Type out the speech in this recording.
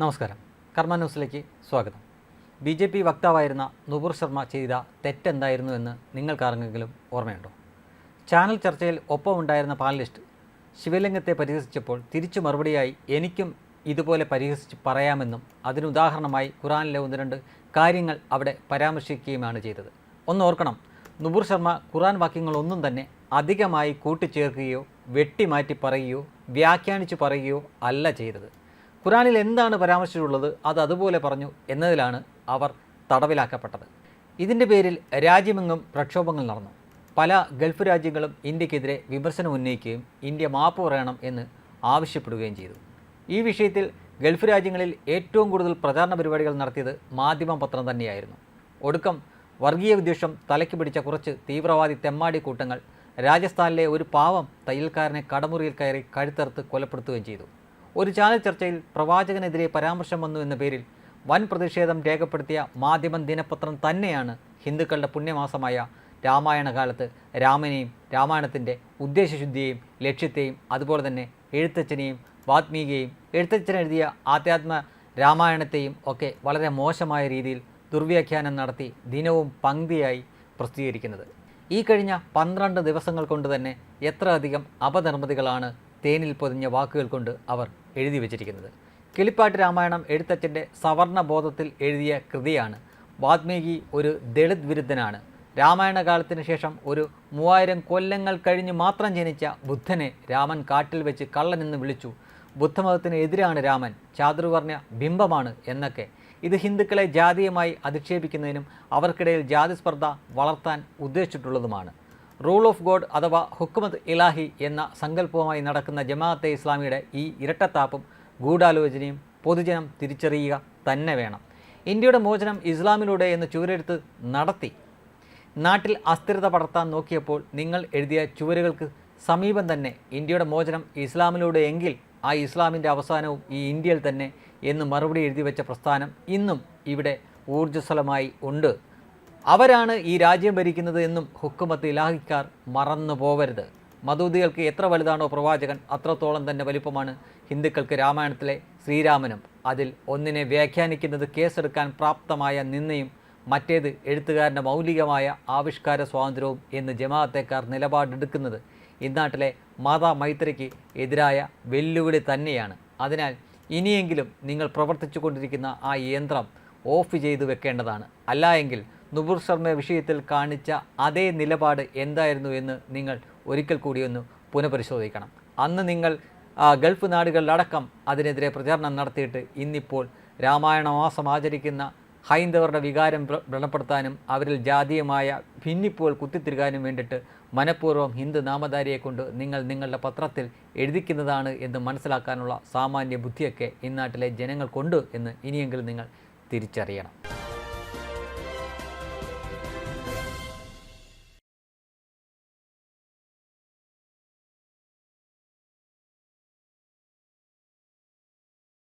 നമസ്കാരം. കർമ്മ ന്യൂസിലേക്ക് സ്വാഗതം. ബി ജെ പി വക്താവായിരുന്ന നുപുർ ശർമ്മ ചെയ്ത തെറ്റെന്തായിരുന്നു എന്ന് നിങ്ങൾക്കാരെങ്കിലും ഓർമ്മയുണ്ടോ? ചാനൽ ചർച്ചയിൽ ഒപ്പമുണ്ടായിരുന്ന പാനലിസ്റ്റ് ശിവലിംഗത്തെ പരിഹസിച്ചപ്പോൾ തിരിച്ചു മറുപടിയായി എനിക്കും ഇതുപോലെ പരിഹസിച്ച് പറയാമെന്നും അതിനുദാഹരണമായി ഖുറാനിലെ ഒന്ന് രണ്ട് കാര്യങ്ങൾ അവിടെ പരാമർശിക്കുകയുമാണ് ചെയ്തത്. ഒന്ന് ഓർക്കണം നുപുർ ശർമ്മ ഖുറാൻ വാക്യങ്ങളൊന്നും തന്നെ അധികമായി കൂട്ടിച്ചേർക്കുകയോ വെട്ടിമാറ്റി പറയുകയോ വ്യാഖ്യാനിച്ചു പറയുകയോ അല്ല ചെയ്തത്. ഖുറാനിൽ എന്താണ് പരാമർശിച്ചിട്ടുള്ളത്? അത് അതുപോലെ പറഞ്ഞു എന്നതിലാണ് അവർ തടവിലാക്കപ്പെട്ടത്. ഇതിന്റെ പേരിൽ രാജ്യമെങ്ങും പ്രക്ഷോഭങ്ങൾ നടന്നു. പല ഗൾഫ് രാജ്യങ്ങളും ഇന്ത്യക്കെതിരെ വിമർശനം ഉന്നയിക്കുകയും ഇന്ത്യ മാപ്പ് പറയണം എന്ന് ആവശ്യപ്പെടുകയും ചെയ്തു. ഈ വിഷയത്തിൽ ഗൾഫ് രാജ്യങ്ങളിൽ ഏറ്റവും കൂടുതൽ പ്രചാരണ പരിപാടികൾ നടത്തിയത് മാധ്യമ പത്രം തന്നെയായിരുന്നു. ഒടുക്കം വർഗീയ വിദ്വേഷം തലയ്ക്ക് പിടിച്ച കുറച്ച് തീവ്രവാദി തെമ്മാടി കൂട്ടങ്ങൾ രാജസ്ഥാനിലെ ഒരു പാവം തയ്യൽക്കാരനെ കടമുറിയിൽ കയറി കഴുത്തറുത്ത് കൊലപ്പെടുത്തുകയും ചെയ്തു. ഒരു ചാനൽ ചർച്ചയിൽ പ്രവാചകനെതിരെ പരാമർശം വന്നു എന്ന പേരിൽ വൻ പ്രതിഷേധം രേഖപ്പെടുത്തിയ മാധ്യമം ദിനപത്രം തന്നെയാണ് ഹിന്ദുക്കളുടെ പുണ്യമാസമായ രാമായണകാലത്ത് രാമനെയും രാമായണത്തിന്റെ ഉദ്ദേശശുദ്ധിയെയും ലക്ഷ്യത്തെയും അതുപോലെ തന്നെ എഴുത്തച്ഛനെയും വാത്മീകിയെയും എഴുത്തച്ഛൻ എഴുതിയ ആധ്യാത്മ രാമായണത്തെയും ഒക്കെ വളരെ മോശമായ രീതിയിൽ ദുർവ്യാഖ്യാനം നടത്തി ദിനവും പങ്ക്തിയായി പ്രസിദ്ധീകരിക്കുന്നത്. ഈ കഴിഞ്ഞ പന്ത്രണ്ട് ദിവസങ്ങൾ കൊണ്ട് തന്നെ എത്ര അധികം അപനിർമ്മിതികളാണ് തേനിൽ പൊതിഞ്ഞ വാക്കുകൾ കൊണ്ട് അവർ എഴുതി വച്ചിരിക്കുന്നത്. കിളിപ്പാട്ട് രാമായണം എഴുത്തച്ഛന്റെ സവർണ ബോധത്തിൽ എഴുതിയ കൃതിയാണ്. വാത്മീകി ഒരു ദളിത് വിരുദ്ധനാണ്. രാമായണ കാലത്തിന് ശേഷം ഒരു മൂവായിരം കൊല്ലങ്ങൾ കഴിഞ്ഞ് മാത്രം ജനിച്ച ബുദ്ധനെ രാമൻ കാട്ടിൽ വെച്ച് കള്ളനെന്ന് വിളിച്ചു. ബുദ്ധമതത്തിന് എതിരാണ് രാമൻ. ചാതുർവർണ ബിംബമാണ് എന്നൊക്കെ. ഇത് ഹിന്ദുക്കളെ ജാതീയമായി അധിക്ഷേപിക്കുന്നതിനും അവർക്കിടയിൽ ജാതി സ്പർദ്ധ വളർത്താൻ ഉദ്ദേശിച്ചിട്ടുള്ളതുമാണ്. റൂൾ ഓഫ് ഗോഡ് അഥവാ ഹുക്കുമത് ഇലാഹി എന്ന സങ്കല്പവുമായി നടക്കുന്ന ജമാഅത്തെ ഇസ്ലാമിയുടെ ഈ ഇരട്ടത്താപ്പും ഗൂഢാലോചനയും പൊതുജനം തിരിച്ചറിയുക തന്നെ വേണം. ഇന്ത്യയുടെ മോചനം ഇസ്ലാമിലൂടെ എന്ന് ചുവരെടുത്ത് നടത്തി. നാട്ടിൽ അസ്ഥിരത പടർത്താൻ നോക്കിയപ്പോൾ നിങ്ങൾ എഴുതിയ ചുവരുകൾക്ക് സമീപം തന്നെ ഇന്ത്യയുടെ മോചനം ഇസ്ലാമിലൂടെ എങ്കിൽ ആ ഇസ്ലാമിന്റെ അവസാനവും ഈ ഇന്ത്യയിൽ തന്നെ എന്ന് മറുപടി എഴുതി വെച്ച പ്രസ്ഥാനം ഇന്നും ഇവിടെ ഊർജസ്വലമായി ഉണ്ട്. അവരാണ് ഈ രാജ്യം ഭരിക്കുന്നത് എന്നും ഹുക്കുമത്ത് ഇലാഹിക്കാർ മറന്നു പോവരുത്. മതൂദികൾക്ക് എത്ര വലുതാണോ പ്രവാചകൻ അത്രത്തോളം തന്നെ വലിപ്പമാണ്. ഹിന്ദുക്കൾക്ക് രാമായണത്തിലെ ശ്രീരാമനും അതിൽ ഒന്നിനെ വ്യാഖ്യാനിക്കുന്നത് കേസെടുക്കാൻ പ്രാപ്തമായ നിന്നയും മറ്റേത് എഴുത്തുകാരന്റെ മൗലികമായ ആവിഷ്കാര സ്വാതന്ത്ര്യവും എന്ന് ജമാഅത്തേക്കാർ നിലപാടെടുക്കുന്നത് ഇന്നാട്ടിലെ മത മൈത്രിക്ക് എതിരായ വെല്ലുവിളി തന്നെയാണ്. അതിനാൽ ഇനിയെങ്കിലും നിങ്ങൾ പ്രവർത്തിച്ചു കൊണ്ടിരിക്കുന്ന ആ യന്ത്രം ഓഫ് ചെയ്തു വെക്കേണ്ടതാണ്. അല്ല എങ്കിൽ നുപുർ ശർമ്മ വിഷയത്തിൽ കാണിച്ച അതേ നിലപാട് എന്തായിരുന്നു എന്ന് നിങ്ങൾ ഒരിക്കൽ കൂടി ഒന്ന് പുനഃപരിശോധിക്കണം. അന്ന് നിങ്ങൾ ഗൾഫ് നാടുകളിലടക്കം അതിനെതിരെ പ്രചാരണം നടത്തിയിട്ട് ഇന്നിപ്പോൾ രാമായണ മാസം ആചരിക്കുന്ന ഹൈന്ദവരുടെ വികാരം വ്ര- വ്രണപ്പെടുത്താനും അവരിൽ ജാതീയമായ ഭിന്നിപ്പുകൾ കുത്തിത്തിരുകാനും വേണ്ടിയിട്ട് മനഃപൂർവം ഹിന്ദു നാമധാരിയെ കൊണ്ട് നിങ്ങൾ നിങ്ങളുടെ പത്രത്തിൽ എഴുതിക്കുന്നതാണ് എന്ന് മനസ്സിലാക്കാനുള്ള സാമാന്യ ബുദ്ധിയൊക്കെ ഇന്നാട്ടിലെ ജനങ്ങൾക്കുണ്ട് എന്ന് ഇനിയെങ്കിലും നിങ്ങൾ തിരിച്ചറിയണം.